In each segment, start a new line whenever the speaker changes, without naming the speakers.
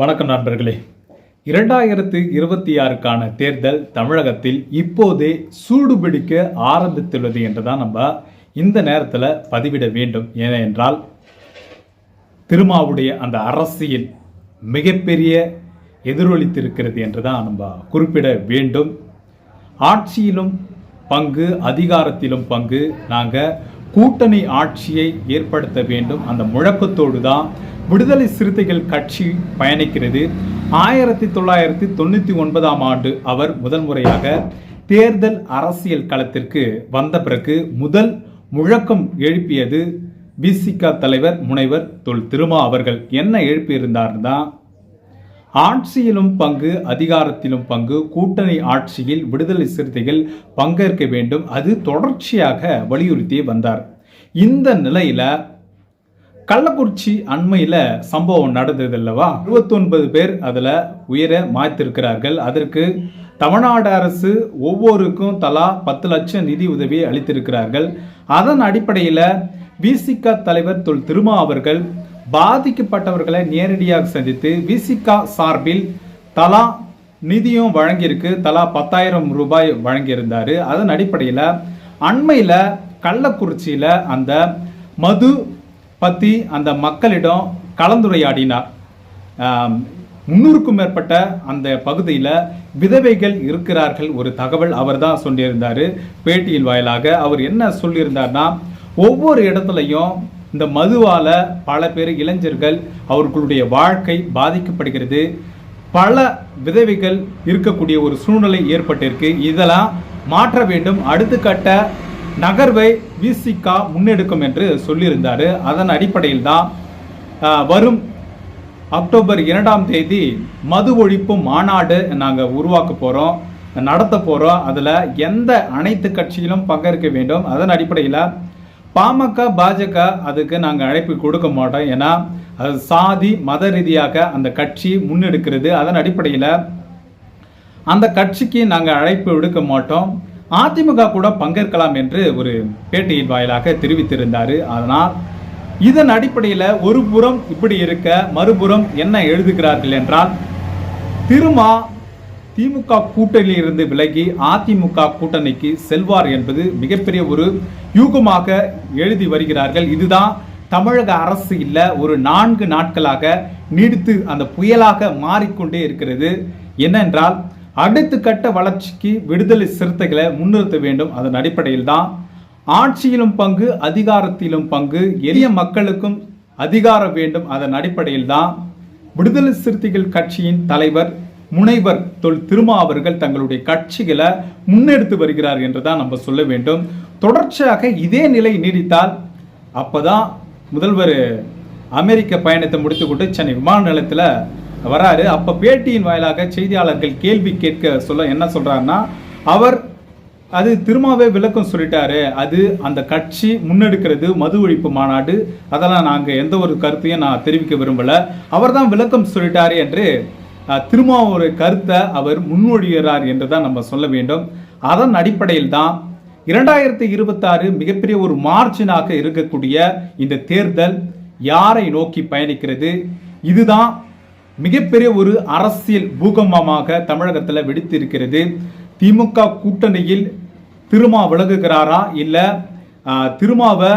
வணக்கம் நண்பர்களே இரண்டாயிரத்து இருபத்தி ஆறுக்கான தேர்தல் தமிழகத்தில் இப்போதே சூடுபிடிக்க ஆரம்பித்துள்ளது என்று தான் நம்ம இந்த நேரத்தில் பதிவிட வேண்டும் ஏனென்றால் திருமாவுடைய அந்த அரசியல் மிகப்பெரிய எதிரொலித்திருக்கிறது என்று தான் நம்ம குறிப்பிட வேண்டும் ஆட்சியிலும் பங்கு அதிகாரத்திலும் பங்கு நாங்கள் கூட்டணி ஆட்சியை ஏற்படுத்த வேண்டும் அந்த முழக்கத்தோடு தான் விடுதலை சிறுத்தைகள் கட்சி பயணிக்கிறது ஆயிரத்தி தொள்ளாயிரத்தி தொண்ணூற்றி ஒன்பதாம் ஆண்டு அவர் முதல் முறையாக தேர்தல் அரசியல் களத்திற்கு வந்த பிறகு முதல் முழக்கம் எழுப்பியது பிசிக தலைவர் முனைவர் தொல் திருமா அவர்கள் என்ன தான் ஆட்சியிலும் பங்கு அதிகாரத்திலும் பங்கு கூட்டணி ஆட்சியில் விடுதலை சிறுத்தைகள் பங்கேற்க வேண்டும் அது தொடர்ச்சியாக வலியுறுத்தி வந்தார் இந்த நிலையில் கள்ளக்குறிச்சி அண்மையில் சம்பவம் நடந்தது அல்லவா இருபத்தொன்பது பேர் அதில் உயர மாய்த்திருக்கிறார்கள் அதற்கு தமிழ்நாடு அரசு ஒவ்வொருக்கும் தலா பத்து லட்சம் நிதி உதவியை அளித்திருக்கிறார்கள் அதன் அடிப்படையில் பிசிக தலைவர் தொல் திருமா அவர்கள் பாதிக்கப்பட்டவர்களை நேரடியாக சந்தித்து விசிகா சார்பில் தலா நிதியும் வழங்கியிருக்கு தலா பத்தாயிரம் ரூபாய் வழங்கியிருந்தார் அதன் அடிப்படையில் அண்மையில் கள்ளக்குறிச்சியில் அந்த மது பற்றி அந்த மக்களிடம் கலந்துரையாடினார் முன்னூறுக்கும் மேற்பட்ட அந்த பகுதியில் விதவைகள் இருக்கிறார்கள் ஒரு தகவல் அவர் தான் சொல்லியிருந்தார் பேட்டியின் வாயிலாக அவர் என்ன சொல்லியிருந்தார்னா ஒவ்வொரு இடத்துலையும் இந்த மதுவால் பல பேர் இளைஞர்கள் அவர்களுடைய வாழ்க்கை பாதிக்கப்படுகிறது பல விதவைகள் இருக்கக்கூடிய ஒரு சூழ்நிலை ஏற்பட்டிருக்கு இதெல்லாம் மாற்ற வேண்டும் அடுத்த கட்ட நகர்வை விசிகா முன்னெடுக்கும் என்று சொல்லியிருந்தார் அதன் அடிப்படையில் தான் வரும் அக்டோபர் இரண்டாம் தேதி மது ஒழிப்பு மாநாடு நாங்கள் உருவாக்க போகிறோம் நடத்த போகிறோம் அதில் எந்த அனைத்து கட்சியிலும் பங்கேற்க வேண்டும் அதன் அடிப்படையில் பாமக பாஜக அதுக்கு நாங்கள் அழைப்பு கொடுக்க மாட்டோம் ஏன்னா அது சாதி மத ரீதியாக அந்த கட்சி முன்னெடுக்கிறது அதன் அடிப்படையில் அந்த கட்சிக்கு நாங்கள் அழைப்பு விடுக்க மாட்டோம் அதிமுக கூட பங்கேற்கலாம் என்று ஒரு பேட்டியின் வாயிலாக தெரிவித்திருந்தார் அதனால் இதன் அடிப்படையில் ஒரு புறம் இப்படி இருக்க மறுபுறம் என்ன எழுதுகிறார்கள் என்றால் திருமா திமுக கூட்டணியிலிருந்து விலகி அதிமுக கூட்டணிக்கு செல்வார் என்பது மிகப்பெரிய ஒரு யூகமாக எழுதி வருகிறார்கள் இதுதான் தமிழக அரசு இல்லை ஒரு நான்கு நாட்களாக நீடித்து அந்த புயலாக மாறிக்கொண்டே இருக்கிறது என்னென்றால் அடுத்த கட்ட வளர்ச்சிக்கு விடுதலை சிறுத்தைகளை முன்னிறுத்த வேண்டும் அதன் அடிப்படையில் தான் ஆட்சியிலும் பங்கு அதிகாரத்திலும் பங்கு எளிய மக்களுக்கும் அதிகாரம் வேண்டும் அதன் அடிப்படையில் தான் விடுதலை சிறுத்தைகள் கட்சியின் தலைவர் முனைவர் தொல் திருமா அவர்கள் தங்களுடைய கட்சிகளை முன்னெடுத்து வருகிறார் என்று தான் நம்ம சொல்ல வேண்டும் தொடர்ச்சியாக இதே நிலை நீடித்தால் அப்போதான் முதல்வர் அமெரிக்க பயணத்தை முடித்துக்கொண்டு சென்னை விமான நிலையத்தில் வராரு அப்போ பேட்டியின் வாயிலாக செய்தியாளர்கள் கேள்வி கேட்க சொல்ல என்ன சொல்கிறாருன்னா அவர் அது திருமாவே விளக்கம் சொல்லிட்டாரு அது அந்த கட்சி முன்னெடுக்கிறது மது ஒழிப்பு மாநாடு அதெல்லாம் நாங்கள் எந்த ஒரு கருத்தையும் நான் தெரிவிக்க விரும்பலை அவர் தான் விளக்கம் சொல்லிட்டாரு என்று திரும்ப கருத்தை அவர் முன்மொழிகிறார் என்று தான் நம்ம சொல்ல வேண்டும் அதன் அடிப்படையில் தான் இரண்டாயிரத்தி இருபத்தாறு மிகப்பெரிய ஒரு மார்ஜினாக இருக்கக்கூடிய இந்த தேர்தல் யாரை நோக்கி பயணிக்கிறது இதுதான் மிகப்பெரிய ஒரு அரசியல் பூகம்பமாக தமிழகத்தில் வெடித்து இருக்கிறது திமுக கூட்டணியில் திருமா விலகுகிறாரா இல்லை திருமாவை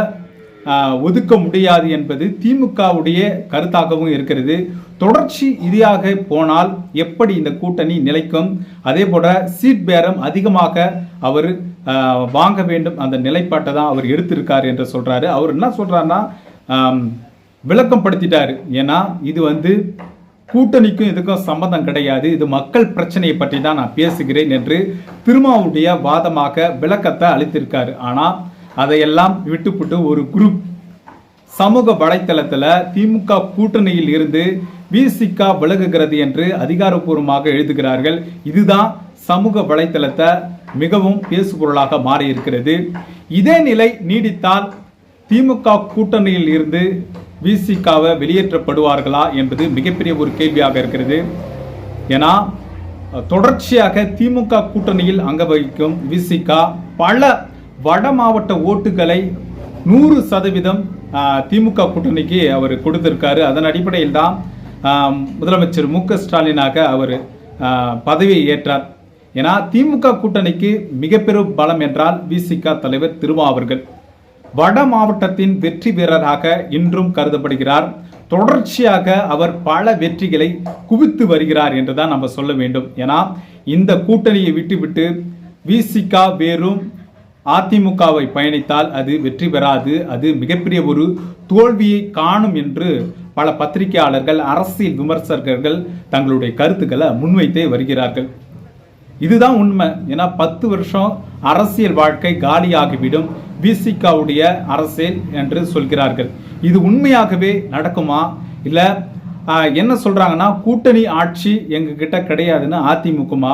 ஒதுக்க முடியாது என்பது திமுகவுடைய கருத்தாகவும் இருக்கிறது தொடர்ச்சி இதாக போனால் எப்படி இந்த கூட்டணி நிலைக்கும் அதே போல சீட் பேரம் அதிகமாக அவர் வாங்க வேண்டும் அந்த நிலைப்பாட்டை தான் அவர் எடுத்திருக்கார் என்று சொல்கிறாரு அவர் என்ன சொல்கிறாருன்னா விளக்கம் படுத்திட்டார் ஏன்னா இது வந்து கூட்டணிக்கும் இதுக்கும் சம்மந்தம் கிடையாது இது மக்கள் பிரச்சனையை பற்றி தான் நான் பேசுகிறேன் என்று திருமாவுடைய வாதமாக விளக்கத்தை அளித்திருக்காரு ஆனால் அதையெல்லாம் விட்டுப்புட்டு ஒரு குரூப் சமூக வலைத்தளத்தில் திமுக கூட்டணியில் இருந்து விசிகா விலகுகிறது என்று அதிகாரப்பூர்வமாக எழுதுகிறார்கள் இதுதான் சமூக வலைத்தளத்தை மிகவும் பேசுபொருளாக மாறியிருக்கிறது இதே நிலை நீடித்தால் திமுக கூட்டணியில் இருந்து விசிகாவை வெளியேற்றப்படுவார்களா என்பது மிகப்பெரிய ஒரு கேள்வியாக இருக்கிறது ஏன்னா தொடர்ச்சியாக திமுக கூட்டணியில் அங்க வகிக்கும் விசிகா பல வட மாவட்ட ஓட்டுகளை நூறு சதவீதம் திமுக கூட்டணிக்கு அவர் கொடுத்திருக்காரு அதன் அடிப்படையில் தான் முதலமைச்சர் மு ஸ்டாலினாக அவர் பதவியை ஏற்றார் ஏன்னா திமுக கூட்டணிக்கு மிகப்பெரும் பலம் என்றால் விசிக தலைவர் திருமாவர்கள் வட மாவட்டத்தின் வெற்றி வீரராக இன்றும் கருதப்படுகிறார் தொடர்ச்சியாக அவர் பல வெற்றிகளை குவித்து வருகிறார் என்று தான் நம்ம சொல்ல வேண்டும் ஏன்னா இந்த கூட்டணியை விட்டுவிட்டு விசிகா வேறும் அதிமுகவை பயணித்தால் அது வெற்றி பெறாது அது மிகப்பெரிய ஒரு தோல்வியை காணும் என்று பல பத்திரிகையாளர்கள் அரசியல் விமர்சகர்கள் தங்களுடைய கருத்துக்களை முன்வைத்தே வருகிறார்கள் இதுதான் உண்மை ஏன்னா பத்து வருஷம் அரசியல் வாழ்க்கை காலியாகிவிடும் விசிகாவுடைய அரசியல் என்று சொல்கிறார்கள் இது உண்மையாகவே நடக்குமா இல்லை என்ன சொல்கிறாங்கன்னா கூட்டணி ஆட்சி எங்ககிட்ட கிடையாதுன்னு அதிமுகமா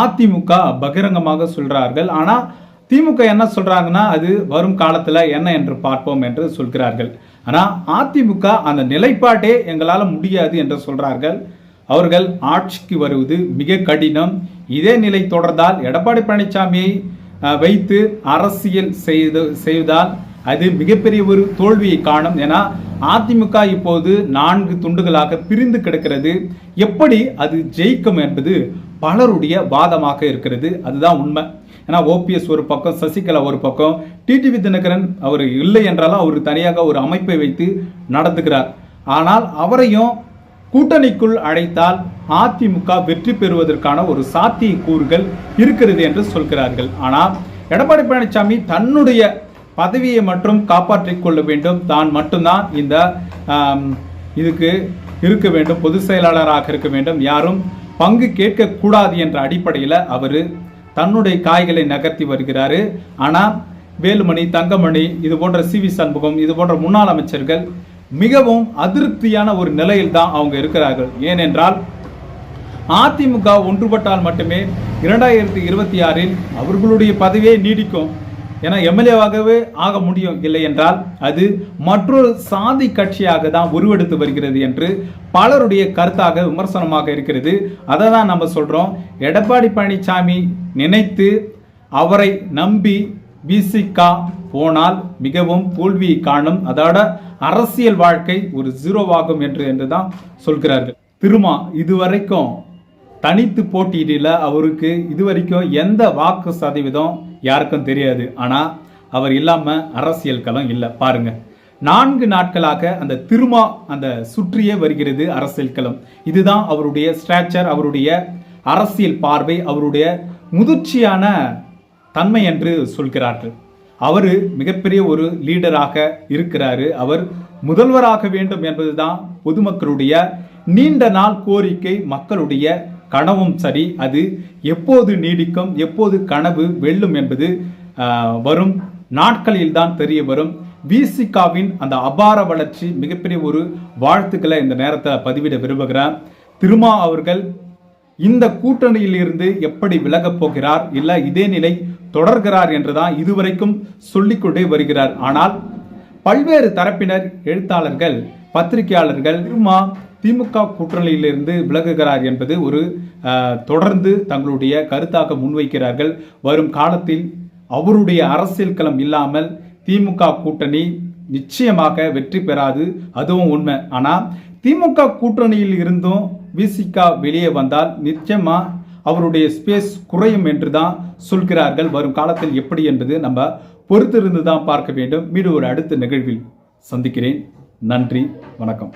அதிமுக பகிரங்கமாக சொல்கிறார்கள் ஆனால் திமுக என்ன சொல்கிறாங்கன்னா அது வரும் காலத்தில் என்ன என்று பார்ப்போம் என்று சொல்கிறார்கள் ஆனால் அதிமுக அந்த நிலைப்பாட்டே எங்களால் முடியாது என்று சொல்கிறார்கள் அவர்கள் ஆட்சிக்கு வருவது மிக கடினம் இதே நிலை தொடர்ந்தால் எடப்பாடி பழனிசாமியை வைத்து அரசியல் செய்து செய்தால் அது மிகப்பெரிய ஒரு தோல்வியை காணும் ஏன்னா அதிமுக இப்போது நான்கு துண்டுகளாக பிரிந்து கிடக்கிறது எப்படி அது ஜெயிக்கும் என்பது பலருடைய வாதமாக இருக்கிறது அதுதான் உண்மை ஏன்னா ஓபிஎஸ் ஒரு பக்கம் சசிகலா ஒரு பக்கம் டிடிவி தினகரன் அவர் இல்லை என்றாலும் அவர் தனியாக ஒரு அமைப்பை வைத்து நடத்துகிறார் ஆனால் அவரையும் கூட்டணிக்குள் அழைத்தால் அதிமுக வெற்றி பெறுவதற்கான ஒரு சாத்திய கூறுகள் இருக்கிறது என்று சொல்கிறார்கள் ஆனால் எடப்பாடி பழனிசாமி தன்னுடைய பதவியை மட்டும் காப்பாற்றிக் கொள்ள வேண்டும் தான் மட்டும்தான் இந்த இதுக்கு இருக்க வேண்டும் பொதுச் செயலாளராக இருக்க வேண்டும் யாரும் பங்கு கேட்கக்கூடாது என்ற அடிப்படையில் அவர் தன்னுடைய காய்களை நகர்த்தி வருகிறாரு ஆனால் வேலுமணி தங்கமணி இது போன்ற சி வி சண்முகம் இது போன்ற முன்னாள் அமைச்சர்கள் மிகவும் அதிருப்தியான ஒரு நிலையில் தான் அவங்க இருக்கிறார்கள் ஏனென்றால் அதிமுக ஒன்றுபட்டால் மட்டுமே இரண்டாயிரத்தி இருபத்தி ஆறில் அவர்களுடைய பதவியே நீடிக்கும் ஏன்னா எம்எல்ஏவாகவே ஆக முடியும் இல்லை என்றால் அது மற்றொரு சாதி கட்சியாக தான் உருவெடுத்து வருகிறது என்று பலருடைய கருத்தாக விமர்சனமாக இருக்கிறது அதை தான் நம்ம சொல்கிறோம் எடப்பாடி பழனிசாமி நினைத்து அவரை நம்பி பிசிகா போனால் மிகவும் தோல்வியை காணும் அதோட அரசியல் வாழ்க்கை ஒரு ஜீரோவாகும் என்று என்று தான் சொல்கிறார்கள் திருமா இதுவரைக்கும் தனித்து போட்டியிடல அவருக்கு இதுவரைக்கும் எந்த வாக்கு சதவீதம் யாருக்கும் தெரியாது ஆனால் அவர் இல்லாமல் அரசியல் களம் இல்லை பாருங்கள் நான்கு நாட்களாக அந்த திருமா அந்த சுற்றியே வருகிறது அரசியல் களம் இதுதான் அவருடைய ஸ்ட்ராச்சர் அவருடைய அரசியல் பார்வை அவருடைய முதிர்ச்சியான தன்மை என்று சொல்கிறார்கள் அவர் மிகப்பெரிய ஒரு லீடராக இருக்கிறாரு அவர் முதல்வராக வேண்டும் என்பதுதான் பொதுமக்களுடைய நீண்ட நாள் கோரிக்கை மக்களுடைய கனவும் சரி அது எப்போது நீடிக்கும் எப்போது கனவு வெல்லும் என்பது வரும் நாட்களில் தான் தெரிய வரும் விசிகாவின் அந்த அபார வளர்ச்சி மிகப்பெரிய ஒரு வாழ்த்துக்களை இந்த நேரத்தில் பதிவிட விரும்புகிறார் திருமா அவர்கள் இந்த கூட்டணியிலிருந்து எப்படி விலகப் போகிறார் இல்லை இதே நிலை தொடர்கிறார் என்றுதான் இதுவரைக்கும் சொல்லிக்கொண்டே வருகிறார் ஆனால் பல்வேறு தரப்பினர் எழுத்தாளர்கள் பத்திரிகையாளர்கள் திருமா திமுக கூட்டணியிலிருந்து விலகுகிறார் என்பது ஒரு தொடர்ந்து தங்களுடைய கருத்தாக முன்வைக்கிறார்கள் வரும் காலத்தில் அவருடைய அரசியல் களம் இல்லாமல் திமுக கூட்டணி நிச்சயமாக வெற்றி பெறாது அதுவும் உண்மை ஆனால் திமுக கூட்டணியில் இருந்தும் விசிகா வெளியே வந்தால் நிச்சயமாக அவருடைய ஸ்பேஸ் குறையும் என்று தான் சொல்கிறார்கள் வரும் காலத்தில் எப்படி என்பது நம்ம பொறுத்திருந்து தான் பார்க்க வேண்டும் மீண்டும் ஒரு அடுத்த நிகழ்வில் சந்திக்கிறேன் நன்றி வணக்கம்